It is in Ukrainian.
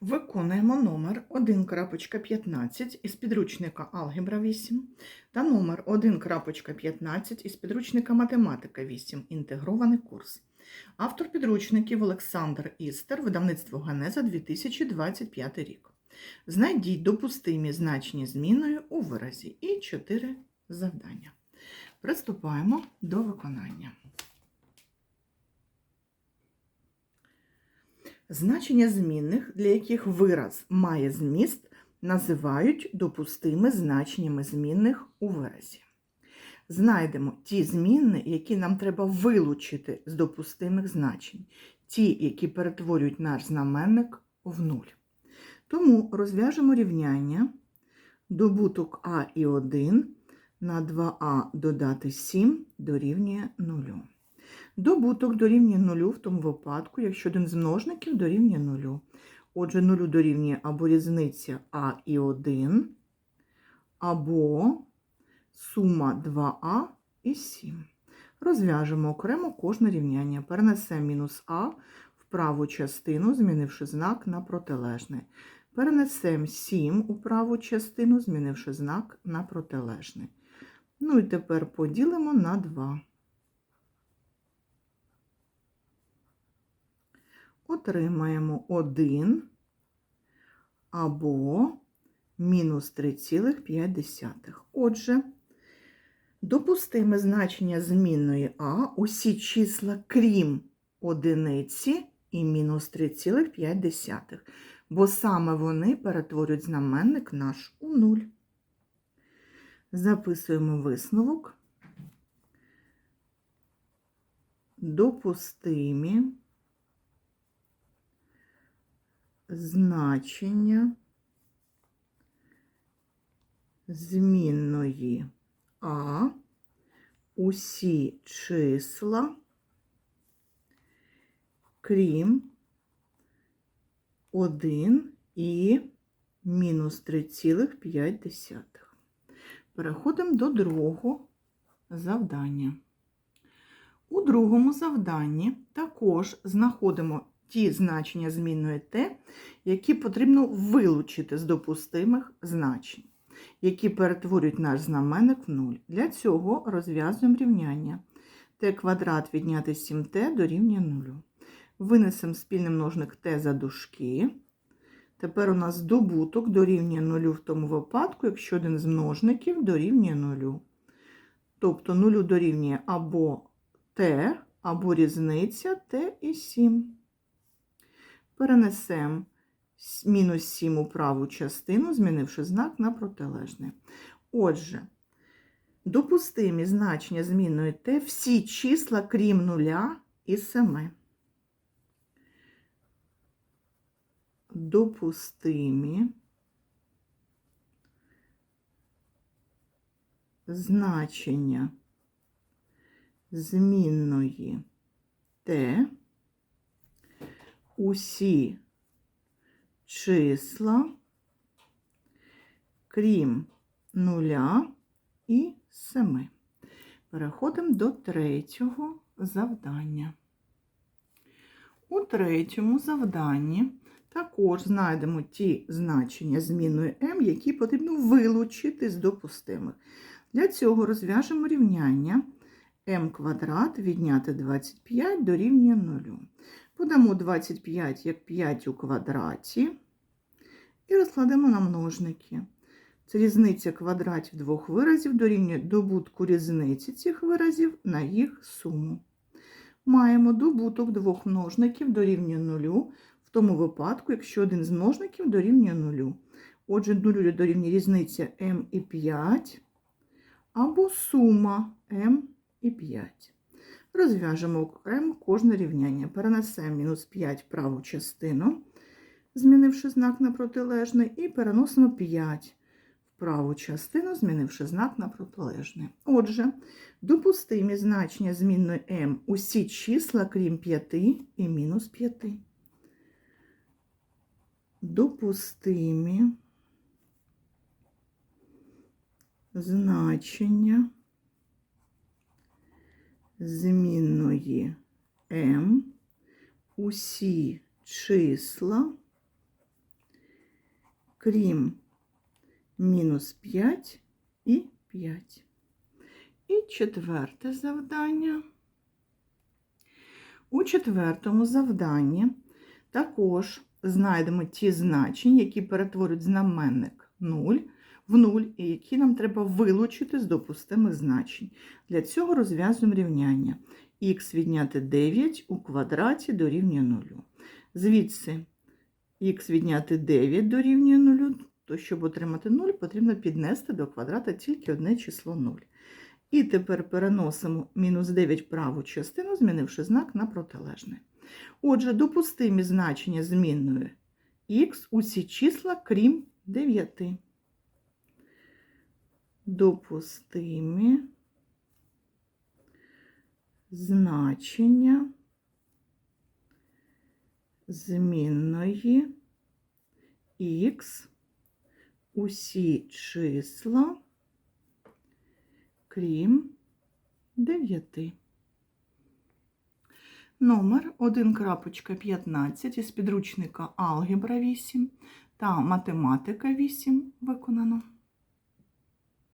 Виконуємо номер 1.15 із підручника Алгебра 8 та номер 1.15 із підручника Математика 8. Інтегрований курс. Автор підручників Олександр Істер, видавництво Ганеза 2025 рік. Знайдіть допустимі значення зміною у виразі і 4 завдання. Приступаємо до виконання. Значення змінних, для яких вираз має зміст, називають допустими значеннями змінних у виразі. Знайдемо ті змінні, які нам треба вилучити з допустимих значень, ті, які перетворюють наш знаменник в нуль. Тому розв'яжемо рівняння добуток А і 1 на 2а додати 7 дорівнює 0. Добуток дорівнює 0 в тому випадку, якщо один з множників дорівнює 0. Отже, 0 дорівнює або різниця А і 1, або сума 2а і 7. Розв'яжемо окремо кожне рівняння. Перенесемо мінус А в праву частину, змінивши знак на протилежний. Перенесемо 7 у праву частину, змінивши знак на протилежний. Ну і тепер поділимо на 2. Отримаємо 1 або мінус 3,5. Отже, допустиме значення змінної А усі числа крім одиниці і мінус 3,5, бо саме вони перетворюють знаменник наш у 0. Записуємо висновок. Допустимі значення змінної А усі числа, крім 1 і мінус 3,5. Переходимо до другого завдання. У другому завданні також знаходимо ті значення змінної Т, які потрібно вилучити з допустимих значень, які перетворюють наш знаменник в 0. Для цього розв'язуємо рівняння. Т квадрат відняти 7Т дорівнює 0. Винесемо спільний множник Т за дужки. Тепер у нас добуток дорівнює 0 в тому випадку, якщо один з множників дорівнює 0. Тобто 0 дорівнює або Т, або різниця Т і 7. Перенесемо мінус 7 у праву частину, змінивши знак на протилежний. Отже, допустимі значення змінної Т всі числа, крім 0 і 7. Допустимі значення змінної Т усі числа, крім нуля і семи. Переходимо до третього завдання. У третьому завданні також знайдемо ті значення зміною m, які потрібно вилучити з допустимих. Для цього розв'яжемо рівняння m квадрат відняти 25 дорівнює 0. Подамо 25 як 5 у квадраті і розкладемо на множники. Це різниця квадратів двох виразів дорівнює добутку різниці цих виразів на їх суму. Маємо добуток двох множників дорівнює 0 в тому випадку, якщо один з множників дорівнює 0. Отже, 0 дорівнює різниця m і 5 або сума m і 5. Розв'яжемо окремо кожне рівняння. Перенесемо мінус 5 в праву частину, змінивши знак на протилежний, і переносимо 5 в праву частину, змінивши знак на протилежний. Отже, допустимі значення змінної m усі числа, крім 5 і мінус 5. Допустимі значення змінної m усі числа, крім мінус 5 і 5. І четверте завдання. У четвертому завданні також знайдемо ті значення, які перетворюють знаменник 0 в 0, і які нам треба вилучити з допустимих значень. Для цього розв'язуємо рівняння. х відняти 9 у квадраті дорівнює 0. Звідси х відняти 9 дорівнює 0, то щоб отримати 0, потрібно піднести до квадрата тільки одне число 0. І тепер переносимо мінус 9 в праву частину, змінивши знак на протилежний. Отже, допустимі значення змінної х усі числа, крім 9. Допустимі значення змінної х усі числа, крім 9. Номер 1.15 із підручника Алгебра 8 та Математика 8 виконано.